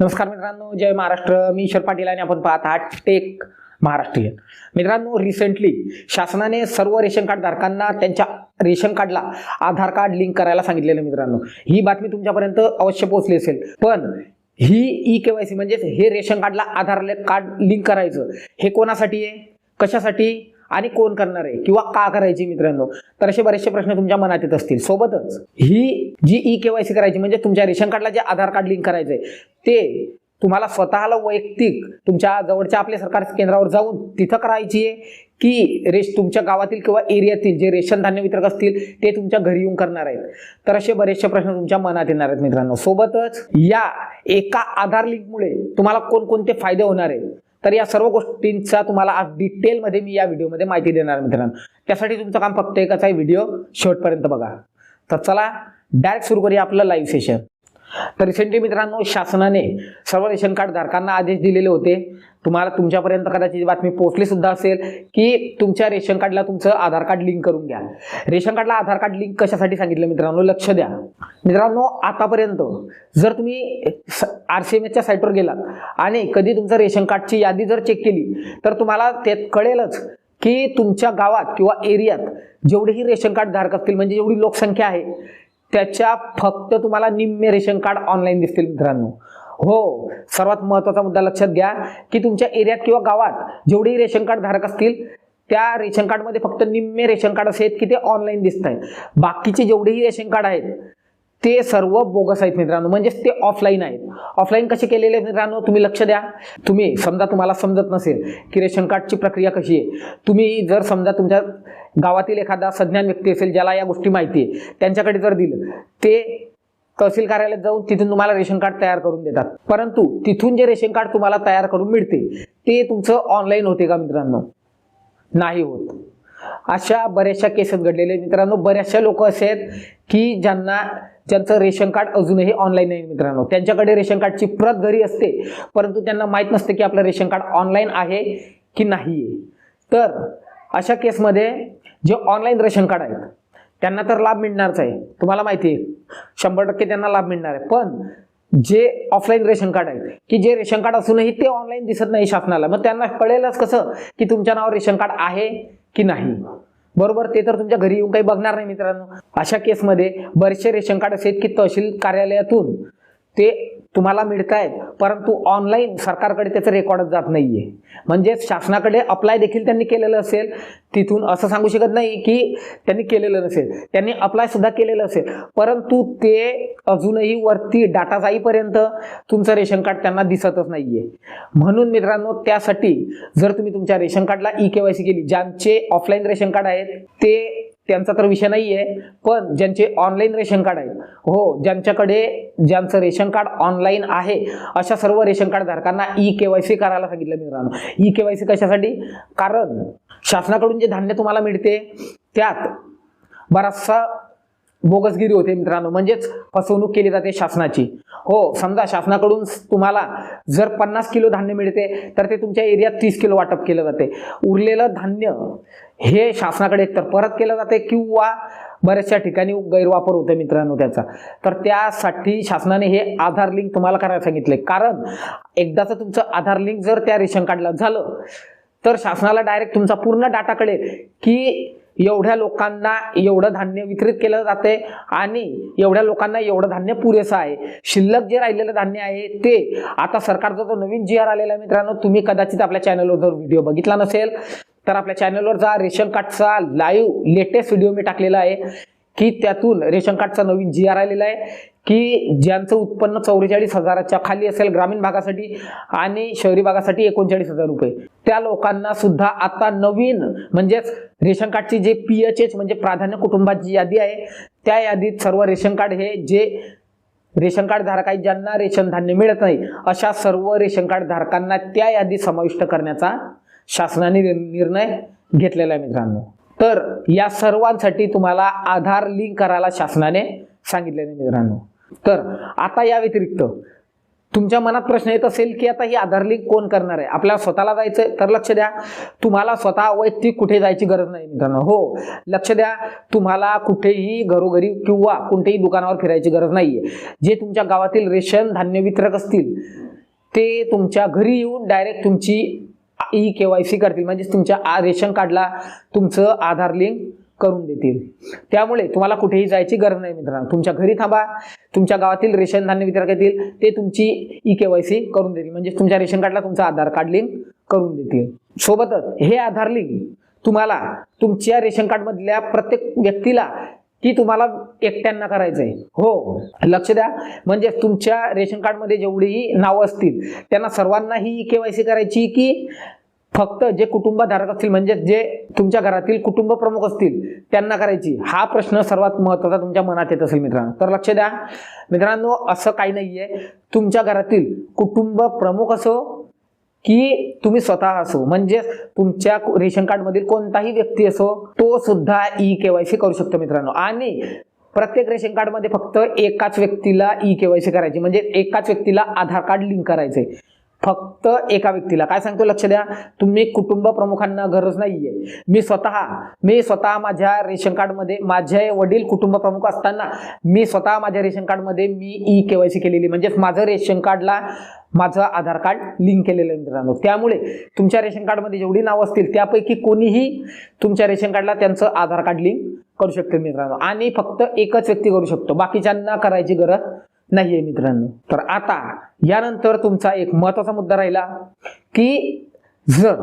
नमस्कार मित्रांनो जय महाराष्ट्र. मी ईश्वर पाटील आणि आपण पाहत आहात टेक महाराष्ट्रीयन. मित्रांनो रिसेंटली शासनाने सर्व रेशन कार्ड धारकांना त्यांच्या रेशन कार्डला आधार कार्ड लिंक करायला सांगितलेलं मित्रांनो. ही बातमी तुमच्यापर्यंत अवश्य पोहोचली असेल. पण ही ई के वाय सी म्हणजेच हे रेशन कार्डला आधार कार्ड लिंक करायचं हे कोणासाठी आहे? कशासाठी? आणि कोण करणार आहे? किंवा का करायची मित्रांनो? तर असे बरेचसे प्रश्न तुमच्या मनात येत असतील. सोबतच ही जी ई केवायसी करायची म्हणजे तुमच्या रेशन कार्डला जे आधार कार्ड लिंक करायचंय ते तुम्हाला स्वतःला वैयक्तिक तुमच्या जवळच्या आपल्या सरकार केंद्रावर जाऊन तिथं करायची आहे की रेश तुमच्या गावातील किंवा एरियातील जे रेशन धान्य वितरक असतील ते तुमच्या घरी येऊन करणार आहेत? तर असे बरेचसे प्रश्न तुमच्या मनात येणार आहेत मित्रांनो. सोबतच या एका आधार लिंकमुळे तुम्हाला कोणकोणते फायदे होणार आहेत? तर या सर्व गोष्टींचा तुम्हाला आज डिटेलमध्ये मी या व्हिडिओमध्ये माहिती देणार मित्रांनो. त्यासाठी तुमचं काम फक्त एकच आहे व्हिडिओ शेवटपर्यंत बघा. तर चला डायरेक्ट सुरू करूया आपलं लाईव्ह सेशन तर रिसेंटली मित्रांनो शासनाने सर्व रेशन कार्ड धारकांना आदेश दिलेले होते. तुम्हाला तुमच्यापर्यंत कदाचित बातमी पोहोचली सुद्धा असेल की तुमच्या रेशन कार्डला तुमचं आधार कार्ड लिंक करून घ्या. रेशन कार्डला आधार कार्ड लिंक कशासाठी सांगितलं मित्रांनो? लक्ष द्या. मित्रांनो आतापर्यंत जर तुम्ही आर सी एम एसच्या साईटवर गेलात आणि कधी तुमचं रेशन कार्डची यादी जर चेक केली तर तुम्हाला ते कळेलच की तुमच्या गावात किंवा एरियात जेवढेही रेशन कार्ड धारक असतील म्हणजे जेवढी लोकसंख्या आहे त्याच्या फक्त तुम्हाला निम्मे रेशन कार्ड ऑनलाईन दिसतील मित्रांनो. हो सर्वात महत्त्वाचा मुद्दा लक्षात घ्या की तुमच्या एरियात किंवा गावात जेवढेही रेशन कार्ड धारक असतील त्या रेशन कार्डमध्ये फक्त निम्मे रेशन कार्ड असे आहेत की ते ऑनलाईन दिसत आहेत. बाकीचे जेवढेही रेशन कार्ड आहेत ते सर्व बोगस आहेत मित्रांनो. म्हणजेच ते ऑफलाईन आहेत. ऑफलाईन कसे केलेले आहेत मित्रांनो तुम्ही लक्ष द्या. तुम्ही समजा तुम्हाला समजत नसेल की रेशन कार्डची प्रक्रिया कशी आहे. तुम्ही जर समजा तुमच्या गावातील एखादा सज्ञान व्यक्ती असेल ज्याला या गोष्टी माहिती आहे त्यांच्याकडे जर दिलं ते तहसील कार्यालयात जाऊन तिथून तुम्हाला रेशन कार्ड तयार करून देतात. परंतु तिथून जे रेशन कार्ड तुम्हाला तयार करून मिळते ते तुमचं ऑनलाईन होते का मित्रांनो? नाही होत. अशा बऱ्याचशा केसेस घडलेले मित्रांनो. बऱ्याचशा लोक असे आहेत की ज्यांना ज्यांचं रेशन कार्ड अजूनही ऑनलाईन नाही मित्रांनो. त्यांच्याकडे रेशन कार्डची प्रत घरी असते परंतु त्यांना माहीत नसते की आपलं रेशन कार्ड ऑनलाईन आहे की नाही आहे तर अशा केसमध्ये जे ऑनलाईन रेशन कार्ड आहेत त्यांना तर लाभ मिळणारच आहे. तुम्हाला माहिती आहे शंभर टक्के त्यांना लाभ मिळणार आहे. पण जे ऑफलाईन रेशन कार्ड आहेत की जे रेशन कार्ड असूनही ते ऑनलाईन दिसत नाही शासनाला. मग त्यांना कळेलच कसं की तुमच्या नावावर रेशन कार्ड आहे की नाही? बरोबर? ते तर तुमच्या घरी येऊन काही बघणार नाही मित्रांनो. अशा केसमध्ये बरेचसे रेशन कार्ड असे आहेत की तहसील कार्यालयातून ते तुम्हाला मिळत आहेत परंतु ऑनलाईन सरकारकडे त्याचं रेकॉर्डच जात नाही आहे म्हणजेच शासनाकडे अप्लाय देखील त्यांनी केलेलं असेल तिथून असं सांगू शकत नाही की त्यांनी केलेलं नसेल. त्यांनी अप्लायसुद्धा केलेलं असेल परंतु ते अजूनही वरती डाटा जाईपर्यंत तुमचं रेशन कार्ड त्यांना दिसतच नाहीये. म्हणून मित्रांनो त्यासाठी जर तुम्ही तुमच्या रेशन कार्डला ई के सी केली ज्यांचे ऑफलाईन रेशन कार्ड आहेत ते त्यांचा तर विषय नाही आहे पण ज्यांचे ऑनलाईन रेशन कार्ड आहेत हो ज्यांच्याकडे ज्यांचं रेशन कार्ड ऑनलाईन आहे अशा सर्व रेशन कार्ड धारकांना ई के वाय सी करायला सांगितलं मित्रांनो. ई के वाय सी कशासाठी? कारण शासनाकडून जे धान्य तुम्हाला मिळते त्यात बराचसा बोगसगिरी होते मित्रांनो. म्हणजेच फसवणूक केली जाते शासनाची. हो समजा शासनाकडून तुम्हाला जर पन्नास किलो धान्य मिळते तर ते तुमच्या एरियात तीस किलो वाटप केलं जाते. उरलेलं धान्य हे शासनाकडे एकतर परत केलं जाते किंवा बऱ्याचशा ठिकाणी गैरवापर होतो मित्रांनो त्याचा. तर त्यासाठी शासनाने हे आधार लिंक तुम्हाला करायला सांगितले. कारण एकदाचं तुमचं आधार लिंक जर त्या रेशन कार्डला झालं तर शासनाला डायरेक्ट तुमचा पूर्ण डाटा कळेल की एवढ्या लोकांना एवढं धान्य वितरित केलं जाते आणि एवढ्या लोकांना एवढं धान्य पुरेसं आहे. शिल्लक जे राहिलेलं धान्य आहे ते आता सरकारचा जो नवीन जी आर आलेला आहे मित्रांनो तुम्ही कदाचित आपल्या चॅनलवर जर व्हिडिओ बघितला नसेल तर आपल्या चॅनलवर जा रेशन कार्डचा लाईव्ह लेटेस्ट व्हिडिओ मी टाकलेला आहे. की त्यातून रेशन कार्डचा नवीन जी आर आलेला आहे की ज्यांचं उत्पन्न चौवेचाळीस हजाराच्या खाली असेल ग्रामीण भागासाठी आणि शहरी भागासाठी एकोणचाळीस हजार रुपये. त्या लोकांना सुद्धा आता नवीन म्हणजेच रेशन कार्डची जे पी एच एच म्हणजे प्राधान्य कुटुंबाची यादी आहे त्या यादीत सर्व रेशन कार्ड हे जे रेशन कार्ड धारक आहेत ज्यांना रेशन धान्य मिळत नाही अशा सर्व रेशन कार्ड धारकांना त्या यादीत समाविष्ट करण्याचा शासनाने निर्णय घेतलेला आहे मित्रांनो. तर या सर्वांसाठी तुम्हाला आधार लिंक करायला शासनाने सांगितलेले मित्रांनो. तर आता या व्यतिरिक्त तुमच्या मनात प्रश्न येत असेल की आता ही आधार लिंक कोण करणार आहे? आपल्याला स्वतःला जायचंय? तर लक्ष द्या. तुम्हाला स्वतः वैयक्तिक कुठे जायची गरज नाही मित्रांनो. हो लक्ष द्या. तुम्हाला कुठेही घरोघरी किंवा कोणत्याही दुकानावर फिरायची गरज नाहीये. जे तुमच्या गावातील रेशन धान्य वितरक असतील ते तुमच्या घरी येऊन डायरेक्ट तुमची ई के वाय सी करतील. म्हणजेच तुमच्या रेशन कार्डला तुमचं आधार लिंक करून देतील. त्यामुळे तुम्हाला कुठेही जायची गरज नाही मित्रांनो. तुमच्या घरी थांबा. तुमच्या गावातील रेशन धान्य वितरक येतील. ते तुमची ई के वाय सी करून देतील. म्हणजे तुमच्या रेशन कार्डला तुमचं आधार कार्ड लिंक करून देतील. सोबतच हे आधार लिंक तुम्हाला तुमच्या रेशन कार्डमधल्या प्रत्येक व्यक्तीला की तुम्हाला एकट्यांना करायचंय. हो लक्ष द्या. म्हणजे तुमच्या रेशन कार्डमध्ये जेवढीही नावं असतील त्यांना सर्वांना ही केवायसी करायची की फक्त जे कुटुंबधारक असतील म्हणजे जे तुमच्या घरातील कुटुंब प्रमुख असतील त्यांना करायची. हा प्रश्न सर्वात महत्त्वाचा तुमच्या मनात येत असेल मित्रांनो. तर लक्ष द्या. मित्रांनो असं काही नाहीये. तुमच्या घरातील कुटुंब प्रमुख असो की तुम्ही स्वतः असो म्हणजे तुमच्या रेशन कार्ड मधील कोणताही व्यक्ती असो तो सुद्धा ई केवायसी करू शकतो मित्रांनो. आणि प्रत्येक रेशन कार्डमध्ये फक्त एकाच व्यक्तीला ई केवायसी करायची म्हणजे एकाच व्यक्तीला आधार कार्ड लिंक करायचंय. फक्त एका व्यक्तीला. काय सांगतो लक्ष द्या? तुम्ही कुटुंब प्रमुखांना गरज नाहीये. मी स्वतः मी स्वतः माझ्या रेशन कार्डमध्ये माझे वडील कुटुंब प्रमुख असताना मी स्वतः माझ्या रेशन कार्डमध्ये मी ई केवायसी केलेली. म्हणजेच माझं रेशन कार्डला माझं आधार कार्ड लिंक केलेलं मित्रांनो. त्यामुळे तुमच्या रेशन कार्डमध्ये जेवढी नावं असतील त्यापैकी कोणीही तुमच्या रेशन कार्डला त्यांचं आधार कार्ड लिंक करू शकते मित्रांनो. आणि फक्त एकच व्यक्ती करू शकतो. बाकीच्यांना करायची गरज नाहीये मित्रांनो. तर आता यानंतर तुमचा एक महत्त्वाचा मुद्दा राहिला की जर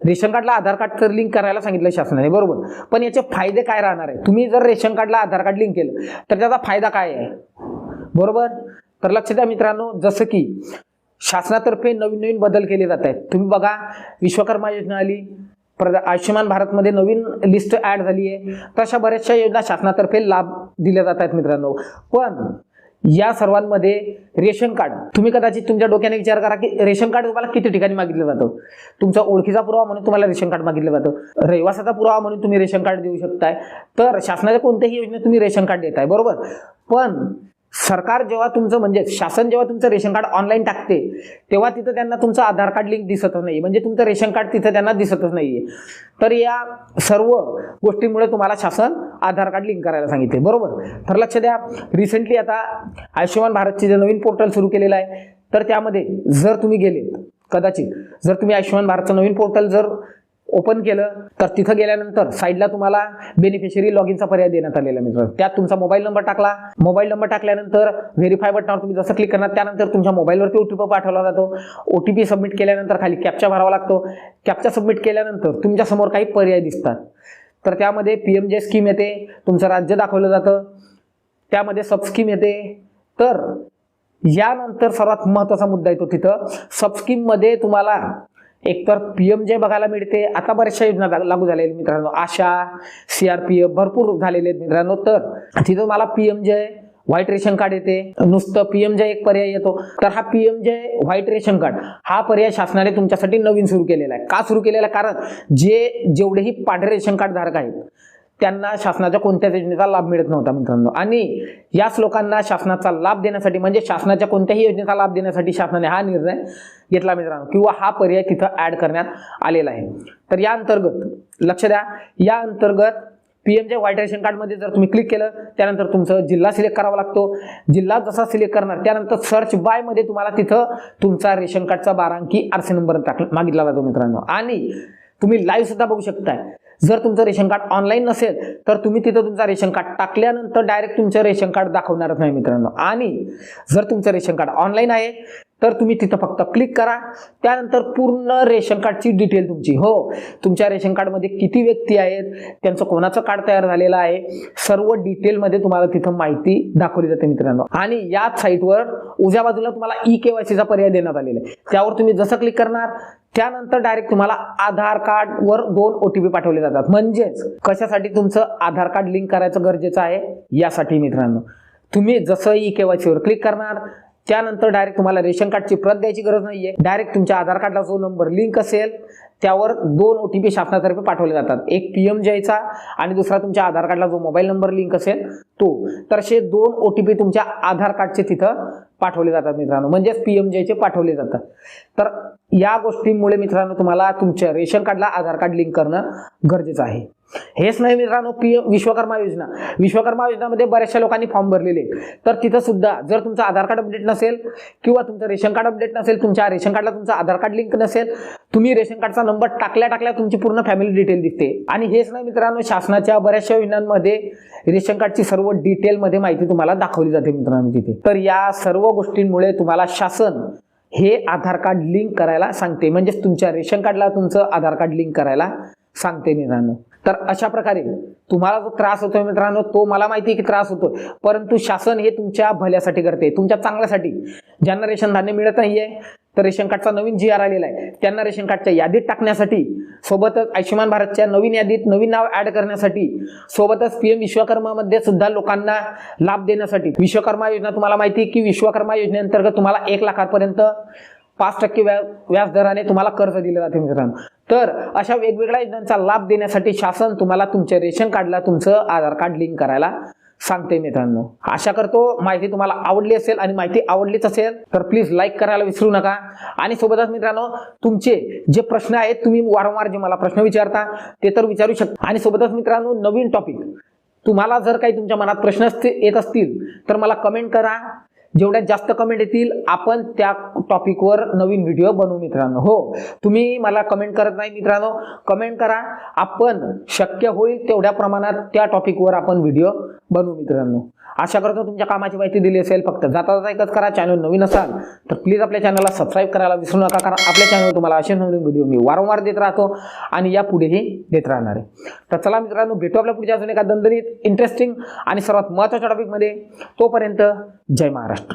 रेशन कार्डला आधार कार्ड तर लिंक करायला सांगितलं शासनाने बरोबर. पण याचे फायदे काय राहणार आहे? तुम्ही जर रेशन कार्डला आधार कार्ड लिंक केलं तर त्याचा फायदा काय आहे? बरोबर? तर लक्ष द्या मित्रांनो जसं की शासनातर्फे नवीन नवीन बदल केले जात आहेत. तुम्ही बघा विश्वकर्मा योजना आली प्रदा आयुष्यमान भारतमध्ये नवीन लिस्ट ॲड झाली आहे. तशा बऱ्याचशा योजना शासनातर्फे लाभ दिले जात आहेत मित्रांनो. पण या सर्वांमध्ये रेशन कार्ड. तुम्ही कदाचित तुमच्या डोक्याने विचार करा की रेशन कार्ड तुम्हाला किती ठिकाणी मागितलं जातं? तुमचा ओळखीचा पुरावा म्हणून तुम्हाला रेशन कार्ड मागितलं जातं. रहिवासाचा पुरावा म्हणून तुम्ही रेशन कार्ड देऊ शकताय. तर शासनाच्या कोणत्याही योजनेत तुम्ही रेशन कार्ड देताय बरोबर? पण सरकार जेव्हा तुमचं म्हणजे शासन जेव्हा तुमचं रेशन कार्ड ऑनलाईन टाकते तेव्हा तिथं त्यांना तुमचं आधार कार्ड लिंक दिसतच नाही म्हणजे तुमचं रेशन कार्ड तिथं त्यांना दिसतच नाहीये. तर या सर्व गोष्टींमुळे तुम्हाला शासन आधार कार्ड लिंक करायला सांगितले बरोबर? तर लक्ष द्या. रिसेंटली आता आयुष्यमान भारतचे जे नवीन पोर्टल सुरू केलेलं आहे तर त्यामध्ये जर तुम्ही गेले कदाचित जर तुम्ही आयुष्यमान भारतचं नवीन पोर्टल जर ओपन केलं तर तिथं गेल्यानंतर साईडला तुम्हाला बेनिफिशरी लॉग इनचा पर्याय देण्यात आलेला मित्र त्यात तुमचा मोबाईल नंबर टाकला. मोबाईल नंबर टाकल्यानंतर व्हेरीफाय बटनावर तुम्ही जसं क्लिक करणार त्यानंतर तुमच्या मोबाईलवरती ओ टी पी पाठवला जातो. ओ टी पी सबमिट केल्यानंतर खाली कॅप्चा भरावा लागतो. कॅप्चा सबमिट केल्यानंतर तुमच्यासमोर काही पर्याय दिसतात. तर त्यामध्ये पी एम जे स्कीम येते तुमचं राज्य दाखवलं जातं. त्यामध्ये सबस्कीम येते. तर यानंतर सर्वात महत्त्वाचा मुद्दा येतो तिथं. सबस्कीममध्ये तुम्हाला एकतर पी एम जे बघायला मिळते आता बऱ्याचशा योजना लागू झालेल्या आहेत मित्रांनो. आशा सी आर पी एफ भरपूर झालेले आहेत मित्रांनो. तर तिथं मला P M J white ration card येते. नुसतं पीएम जे एक पर्याय येतो. तर हा पीएम जे व्हाईट रेशन कार्ड हा पर्याय शासनाने तुमच्यासाठी नवीन सुरू केलेला आहे. का सुरू केलेला? आहे कारण जे जेवढेही पांढरे रेशन कार्ड धारक आहेत त्यांना शासनाच्या कोणत्याच योजनेचा लाभ मिळत नव्हता मित्रांनो. आणि याच लोकांना शासनाचा लाभ देण्यासाठी म्हणजे शासनाच्या कोणत्याही योजनेचा लाभ देण्यासाठी शासनाने हा निर्णय घेतला मित्रांनो किंवा हा पर्याय तिथं ऍड करण्यात आलेला आहे. तर या अंतर्गत लक्ष द्या या अंतर्गत पीएम जे व्हाईट रेशन कार्डमध्ये जर तुम्ही क्लिक केलं त्यानंतर तुमचं जिल्हा सिलेक्ट करावा लागतो. जिल्हा जसा सिलेक्ट करणार त्यानंतर सर्च बायमध्ये तुम्हाला तिथं तुमचा रेशन कार्डचा बारा अंकी आरसी नंबर टाक मागितला जातो मित्रांनो. आणि तुम्ही लाईव्ह सुद्धा बघू शकताय. जर तुमचं रेशन कार्ड ऑनलाईन नसेल तर तुम्ही तिथं तुमचं रेशन कार्ड टाकल्यानंतर डायरेक्ट तुमचं रेशन कार्ड दाखवणारच नाही मित्रांनो. आणि जर तुमचं रेशन कार्ड ऑनलाईन आहे तर तुम्ही तिथं फक्त क्लिक करा. त्यानंतर पूर्ण रेशन कार्डची डिटेल तुमची. हो तुमच्या रेशन कार्डमध्ये किती व्यक्ती आहेत त्यांचं कोणाचं कार्ड तयार झालेलं आहे सर्व डिटेलमध्ये तुम्हाला तिथं माहिती दाखवली जाते मित्रांनो. आणि याच साईटवर उजव्या बाजूला तुम्हाला ई केवायसीचा पर्याय देण्यात आलेला आहे. त्यावर तुम्ही जसं क्लिक करणार त्यानंतर डायरेक्ट तुम्हाला आधार कार्डवर दोन ओ टी पी पाठवले जातात. म्हणजेच कशासाठी तुमचं आधार कार्ड लिंक करायचं गरजेचं आहे? यासाठी मित्रांनो. तुम्ही जसं ई केवायसीवर क्लिक करणार त्यानंतर डायरेक्ट तुम्हाला रेशन कार्डची प्रत द्यायची गरज नाहीये. डायरेक्ट तुमच्या आधार कार्डला जो नंबर लिंक असेल त्यावर दोन ओ टी पी शासनातर्फे पाठवले जातात. एक पी एम जयचा आणि दुसरा तुमच्या आधार कार्डला जो मोबाईल नंबर लिंक असेल तो. तर असे दोन ओ टी पी तुमच्या आधार कार्डचे तिथं पाठवले जातात मित्रांनो. म्हणजेच पी एम जयचे पाठवले जातात. तर या गोष्टींमुळे मित्रांनो तुम्हाला तुमच्या रेशन कार्डला आधार कार्ड लिंक करणं गरजेचं आहे. हेच नाही मित्रांनो पी विश्वकर्मा योजना. विश्वकर्मा योजनामध्ये बऱ्याचशा लोकांनी फॉर्म भरलेले आहेत. तर तिथं सुद्धा जर तुमचं आधार कार्ड अपडेट नसेल किंवा तुमचं रेशन कार्ड अपडेट नसेल तुमच्या रेशन कार्डला तुमचं आधार कार्ड लिंक नसेल तुम्ही रेशन कार्डचा नंबर टाकल्या टाकल्या तुमची पूर्ण फॅमिली डिटेल दिसते. आणि हेच नाही मित्रांनो शासनाच्या बऱ्याचशा योजनांमध्ये रेशन कार्डची सर्व डिटेलमध्ये माहिती तुम्हाला दाखवली जाते मित्रांनो तिथे. तर या सर्व गोष्टींमुळे तुम्हाला शासन हे आधार कार्ड लिंक करायला सांगते. म्हणजेच तुमच्या रेशन कार्डला तुमचं आधार कार्ड लिंक करायला सांगते मित्रांनो. तर अशा प्रकारे तुम्हाला जो त्रास होतोय मित्रांनो तो मला माहिती आहे की त्रास होतोय. परंतु शासन हे तुमच्या भल्यासाठी करते तुमच्या चांगल्यासाठी. ज्यांना रेशन धान्य मिळत नाहीये तर रेशन कार्डचा नवीन जी आर आलेला आहे त्यांना रेशन कार्डच्या यादीत टाकण्यासाठी सोबतच आयुष्यमान भारतच्या नवीन यादीत नवीन नाव ऍड करण्यासाठी सोबतच पीएम विश्वकर्मामध्ये सुद्धा लोकांना लाभ देण्यासाठी विश्वकर्मा योजना तुम्हाला माहिती आहे की विश्वकर्मा योजनेअंतर्गत तुम्हाला एक लाखापर्यंत पाच टक्के व्या व्याज तुम्हाला कर्ज दिले जाते मित्रांनो. तर अशा वेगवेगळ्या योजनांचा लाभ देण्यासाठी शासन तुम्हाला तुमच्या रेशन कार्डला तुमचं आधार कार्ड लिंक करायला सांगते मित्रांनो. आशा करतो माहिती तुम्हाला आवडली असेल आणि माहिती आवडलीच असेल तर प्लीज लाईक करायला विसरू नका. आणि सोबतच मित्रांनो तुमचे जे प्रश्न आहेत तुम्ही वारंवार जे मला प्रश्न विचारता ते तर विचारू शकता. आणि सोबतच मित्रांनो नवीन टॉपिक तुम्हाला जर काही तुमच्या मनात प्रश्न येत असतील तर मला कमेंट करा. जेवढ्या जास्त कमेंट येतील आपण त्या टॉपिकवर नवीन व्हिडिओ बनवू मित्रांनो. हो तुम्ही मला कमेंट करत नाही मित्रांनो. कमेंट करा. आपण शक्य होईल तेवढ्या प्रमाणात त्या टॉपिकवर आपण व्हिडिओ बनू मित्रांनो. आशा करतो तुमच्या कामाची माहिती दिली असेल. फक्त जाता जाता एकच करा चॅनल नवीन असाल तर प्लीज आपल्या चॅनलला सबस्क्राईब करायला विसरू नका कारण आपल्या चॅनलवर तुम्हाला असे नवीन व्हिडिओ मी वारंवार देत राहतो आणि यापुढेही देत राहणार आहे. तर चला मित्रांनो भेटू आपल्या पुढच्या अजून एका दणदणीत इंटरेस्टिंग आणि सर्वात महत्त्वाच्या टॉपिकमध्ये तोपर्यंत जय महाराष्ट्र.